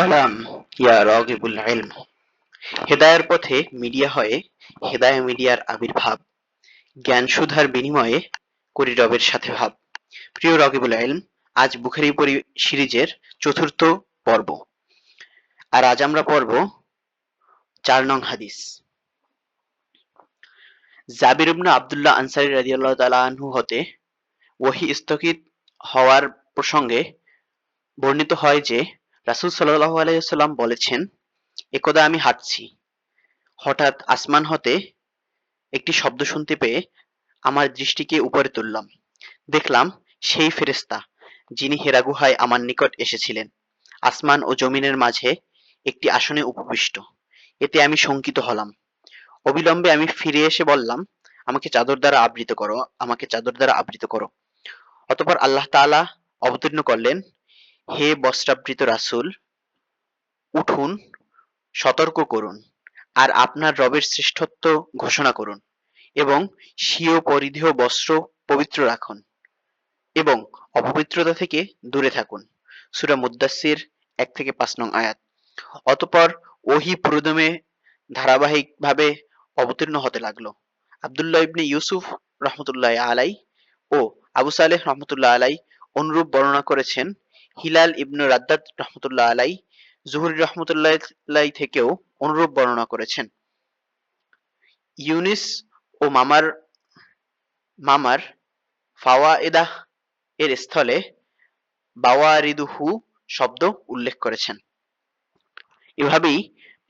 সালাম, ইয়া রাগিবুল ইলম। হেদায়ার পথে মিডিয়া হয়ে, হেদায়া মিডিয়ার আবির্ভাব, জ্ঞান সুধার বিনিময়ে করি রবের সাথে ভাব। প্রিয় রগিবুল ইলম, আজ বুখারি পরি সিরিজের চতুর্থ পর্ব। আর আজ আমরা পর্ব চার নং হাদিস। জাবির ইবনে আবদুল্লাহ আনসারী রাদিয়াল্লাহু তাআলা আনহু হতে ওহি স্থগিত হওয়ার প্রসঙ্গে বর্ণিত হয় যে রাসূল সাল্লাল্লাহু আলাইহি সাল্লাম বলেছেন, একদা আমি হাঁটছি। হঠাৎ আসমান হতে একটি শব্দ শুনতে পেয়ে আমার দৃষ্টিকে উপরে তুললাম। দেখলাম সেই ফেরেশতা, যিনি হেরা গুহায় আমার নিকট এসেছিলেন। আসমান ও জমিনের মাঝে একটি আসনে উপবিষ্ট। এতে আমি শঙ্কিত হলাম। অবিলম্বে আমি ফিরে এসে বললাম, আমাকে চাদর দ্বারা আবৃত করো, আমাকে চাদর দ্বারা আবৃত করো। অতপর আল্লাহ তাআলা অবতীর্ণ করলেন হে বস্ত্রাবৃত রাসুল, উঠুন, সতর্ক করুন আর আপনার রবের শ্রেষ্ঠত্ব ঘোষণা করুন এবং স্বীয় পরিধেয় বস্ত্র পবিত্র রাখুন এবং অপবিত্রতা থেকে দূরে থাকুন। সুরা মুদ্দাসসির এক থেকে পাঁচ নং আয়াত। অতঃপর ওহী পুরোদমে ধারাবাহিকভাবে অবতীর্ণ হতে লাগল। আব্দুল্লাহ ইবনে ইউসুফ রহমতুল্লাহ আলাই ও আবু সালেহ রহমতুল্লাহ আলাই অনুরূপ বর্ণনা করেছেন হিলাল ইবনু রাদ্দাদ রহমতুল্লাহ আলাই জুহুরি রহমতুল্লাহ থেকেও অনুরূপ বর্ণনা করেছেন। ইউনিস ও মামার মামার ফাওয়ায়েদাহ এর স্থলে বাওয়ারিদুহু শব্দ উল্লেখ করেছেন। এভাবেই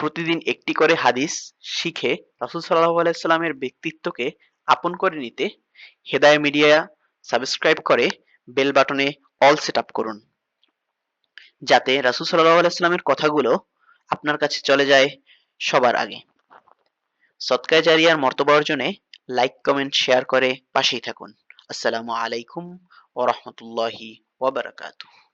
প্রতিদিন একটি করে হাদিস শিখে রাসূল আলাইহি ব্যক্তিত্বকে আপন করে নিতে হেদায় মিডিয়া সাবস্ক্রাইব করে বেল বাটনে অল সেট আপ করুন। যাতে রাসূল সাল্লামের কথাগুলো আপনার কাছে চলে যায় সবার আগে। সৎকায় জারিয়ার মর্তবা অর্জনে লাইক কমেন্ট শেয়ার করে পাশেই থাকুন। আসসালামু আলাইকুম ওয়া রাহমাতুল্লাহি ওয়া বারাকাতুহু।